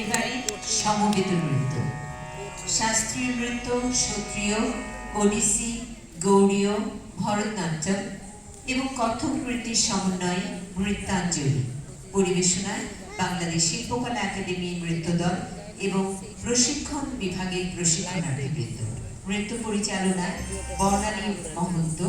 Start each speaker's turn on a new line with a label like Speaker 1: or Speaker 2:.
Speaker 1: এবারে সমবেত নৃত্য। শাস্ত্রীয় নৃত্য, সত্রিয়, ওডিসি, গৌড়ীয়, ভরতনাট্যম এবং কথক নৃত্যের সমন্বয়ে নৃত্যাঞ্জলি। পরিবেশনায় বাংলাদেশ শিল্পকলা একাডেমি নৃত্য দল এবং প্রশিক্ষণ বিভাগের প্রশিক্ষণার্থীবৃন্দ। নৃত্য পরিচালনায় বর্ণালী মহন্ত